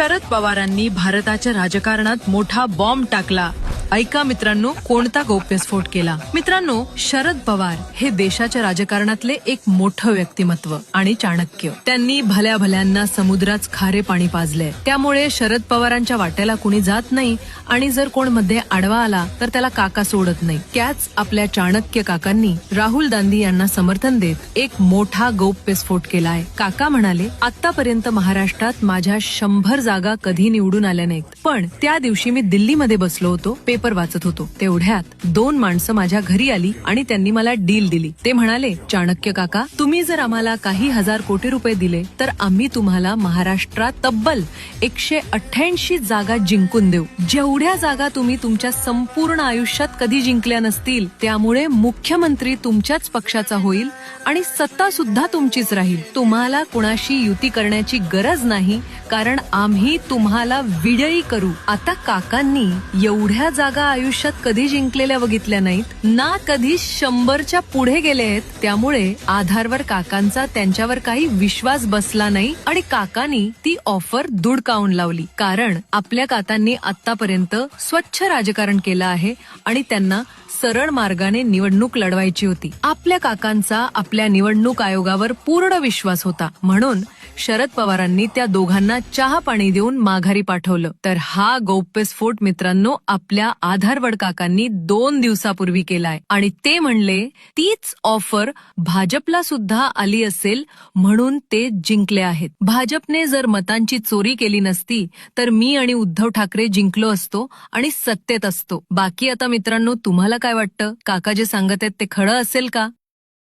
शरद पवारांनी भारताच्या राजकारणात मोठा बॉम्ब टाकला. ऐका मित्रांनो कोणता गौप्यस्फोट केला? मित्रांनो शरद पवार हे देशाच्या राजकारणातले एक मोठं व्यक्तिमत्व आणि चाणक्य. त्यांनी भल्या भल्यांना समुद्रात खारे पाणी पाजले त्यामुळे शरद पवारांच्या वाट्याला कुणी जात नाही आणि जर कोणमध्ये आडवा आला तर त्याला काका सोडत नाही. त्याच आपल्या चाणक्य काकांनी राहुल गांधी यांना समर्थन देत एक मोठा गौप्यस्फोट केला आहे काका म्हणाले आतापर्यंत महाराष्ट्रात माझ्या शंभर जागा कधी निवडून आल्या नाहीत. पण त्या दिवशी मी दिल्लीमध्ये बसलो होतो. पेपर वाचत होतो. तेवढ्यात दोन माणसं माझ्या घरी आली आणि त्यांनी मला डील दिली. ते म्हणाले चाणक्य काका तुम्ही जर आम्हाला काही हजार कोटी रुपये दिले तर आम्ही तुम्हाला महाराष्ट्रात तब्बल एकशे अठ्ठ्याऐंशी जागा जिंकून देऊ. जेवढ्या जागा तुम्ही तुमच्या संपूर्ण आयुष्यात कधी जिंकल्या नसतील त्यामुळे मुख्यमंत्री तुमच्याच पक्षाचा होईल आणि सत्ता सुद्धा तुमचीच राहील. तुम्हाला कुणाशी युती करण्याची गरज नाही कारण आम्ही तुम्हाला विजयी करू. आता काकांनी एवढ्या जागा आयुष्यात कधी जिंकलेल्या बघितल्या नाहीत? ना कधी शंभरच्या पुढे गेले आहेत. त्यामुळे आधारवर काकांचा त्यांच्यावर काही विश्वास बसला नाही आणि काकांनी ती ऑफर दुडकावून लावली. कारण आपल्या काकांनी आतापर्यंत स्वच्छ राजकारण केलं आहे आणि त्यांना सरळ मार्गाने निवडणूक लढवायची होती. आपल्या काकांचा आपल्या निवडणूक आयोगावर पूर्ण विश्वास होता. म्हणून शरद पवारांनी त्या दोघांना चहा पाणी देऊन माघारी पाठवलं. तर हा गौप्यस्फोट मित्रांनो आपल्या आधारवड काकांनी दोन दिवसापूर्वी केलाय. आणि ते म्हणले तीच ऑफर भाजपला सुद्धा आली असेल म्हणून ते जिंकले आहेत. भाजपने जर मतांची चोरी केली नसती तर मी आणि उद्धव ठाकरे जिंकलो असतो आणि सत्तेत असतो. बाकी आता मित्रांनो तुम्हाला काय वाटतं? काका जे सांगत आहेत ते खरं असेल का?